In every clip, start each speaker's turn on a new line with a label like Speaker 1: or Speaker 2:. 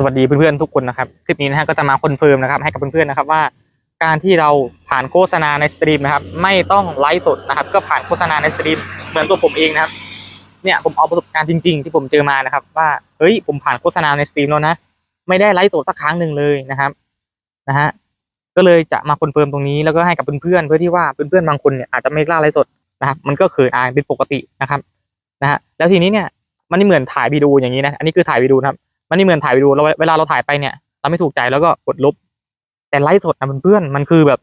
Speaker 1: สวัสดีเพื่อนๆทุกคนนะครับ คลิปนี้นะฮะก็จะมาคอนเฟิร์มนะครับให้กับเพื่อนๆนะครับว่า การที่เราผ่านโฆษณาในสตรีมนะครับ ไม่ต้องไลฟ์สดนะครับ ก็ผ่านโฆษณาในสตรีมเหมือนตัวผมเองนะครับ เนี่ยผมเอาประสบการณ์จริง ๆ ที่ผมเจอมานะครับ ว่าเฮ้ยผมผ่านโฆษณาในสตรีมแล้วนะไม่ได้ไลฟ์สดสักครั้งหนึ่งเลยนะครับนะฮะก็เลยจะมาคอนเฟิร์มตรงนี้แล้วก็ให้กับเพื่อนๆเพื่อที่ว่าเพื่อนๆบางคนเนี่ยอาจจะไม่กล้าไลฟ์สดนะครับมันก็เขินอายเป็นปกตินะครับนะฮะแล้วทีนี้เนี่ยมันไม่เหมือนถ่ายวิดีโออย่างนี้นะอันนี้คือถ่ายวิดีโอนะครับ มันไม่เหมือนถ่ายวิดีโอเราเวลาเราถ่ายไปเนี่ยเราไม่ถูกใจแล้วก็กดลบ แต่ไลฟ์สดนะเพื่อนๆมันคือแบบ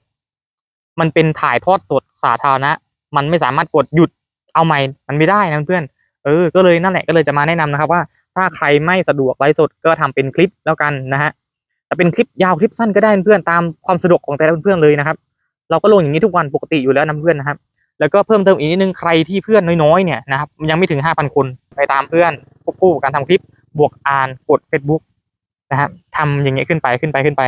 Speaker 1: มันเป็นถ่ายทอดสดสาธารณะ มันไม่สามารถกดหยุดเอาใหม่มันไม่ได้นะเพื่อนเออก็เลยนั่นแหละก็เลยจะมาแนะนำนะครับว่าถ้าใครไม่สะดวกไลฟ์สดก็ทำเป็นคลิปแล้วกันนะฮะจะเป็นคลิปยาวคลิปสั้นก็ได้เพื่อนตามความสะดวกของแต่ละเพื่อนเลยนะครับ เราก็ลงอย่างนี้ทุกวันปกติอยู่แล้วนะเพื่อนนะครับ แล้วก็เพิ่มเติมอีกนิดนึงใครที่เพื่อนน้อยๆเนี่ยนะครับยังไม่ถึงห้าพันคนไปตามเพื่อนควบคู่กับการทำคลิป บวกอ่านกด Facebook นะครับทำอย่างเงี้ยขึ้นไปขึ้นไปขึ้นไป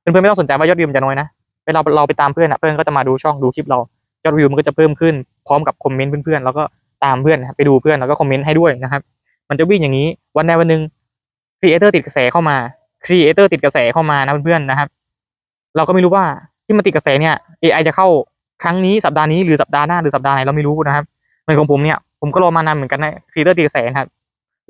Speaker 1: เพื่อนๆไม่ต้องสนใจว่ายอดวิวมันจะน้อยนะเวลาเราไปตามเพื่อนอะเพื่อนก็จะมาดูช่องดูคลิปเรายอดวิวมันก็จะเพิ่มขึ้นพร้อมกับคอมเมนต์เพื่อนๆแล้วก็ตามเพื่อนนะครับไปดูเพื่อนแล้วก็คอมเมนต์ให้ด้วยนะครับ มันจะวิ่งอย่างนี้วันใดวันหนึ่งครีเอเตอร์ติดกระแสเข้ามาครีเอเตอร์ติดกระแสเข้ามานะเพื่อนๆนะครับ เราก็ไม่รู้ว่าที่มันติดกระแสเนี่ย AI จะเข้าครั้งนี้สัปดาห์นี้หรือสัปดาห์หน้าหรือสัปดาห์ไหนเราไม่รู้นะครับเหมือนของผมเนี่ยผมก็รอมานานเหมือนกันนะครีเอเตอร์ติดกระแสนะครับ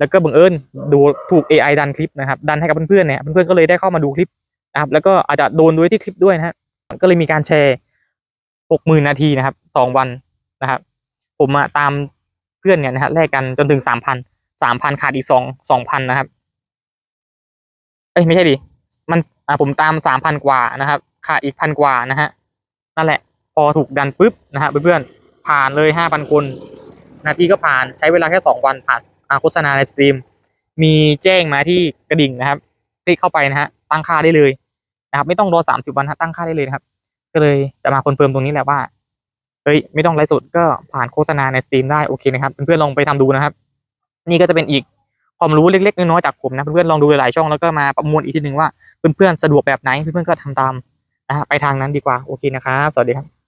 Speaker 1: แล้วก็บังเอิญดูถูก AI ดันคลิปนะครับ ดันให้กับเพื่อนๆเนี่ยเพื่อนๆก็เลยได้เข้ามาดูคลิปนะครับ แล้วก็อาจจะโดนด้วยที่คลิปด้วยนะฮะก็เลยมีการแชร์หกหมื่นนาทีนะครับสองวันนะครับ ผมอะตามเพื่อนเนี่ยนะฮะแลกกันจนถึงสามพันสามพันขาดอีกสองสองพันนะครับ เอ้ยไม่ใช่ดิมันอ่าผมตามสามพันกว่านะครับขาดอีกพันกว่านะฮะนั่นแหละ พอถูกดันปุ๊บนะฮะเพื่อนๆผ่านเลยห้าพันคน นาทีก็ผ่านใช้เวลาแค่สองวันผ่าน โฆษณาในสตรีม มีแจ้งมาที่กระดิ่งนะครับคลิกเข้าไปนะฮะตั้งค่าได้เลยนะครับ ไม่ต้องรอสามสิบวันตั้งค่าได้เลยนะครับ ก็เลยจะมาคอนเฟิร์มตรงนี้แหละว่าเฮ้ยไม่ต้องไลฟ์สดก็ผ่านโฆษณาในสตรีมได้โอเคนะครับเพื่อนๆลองไปทำดูนะครับ นี่ก็จะเป็นอีกความรู้เล็กๆน้อยๆจากผมนะเพื่อนๆลองดูหลายๆช่องแล้วก็มาประมวลอีกทีหนึ่งว่าเพื่อนๆสะดวกแบบไหนเพื่อนๆก็ทำตามนะฮะไปทางนั้นดีกว่าโอเคนะครับสวัสดีครับ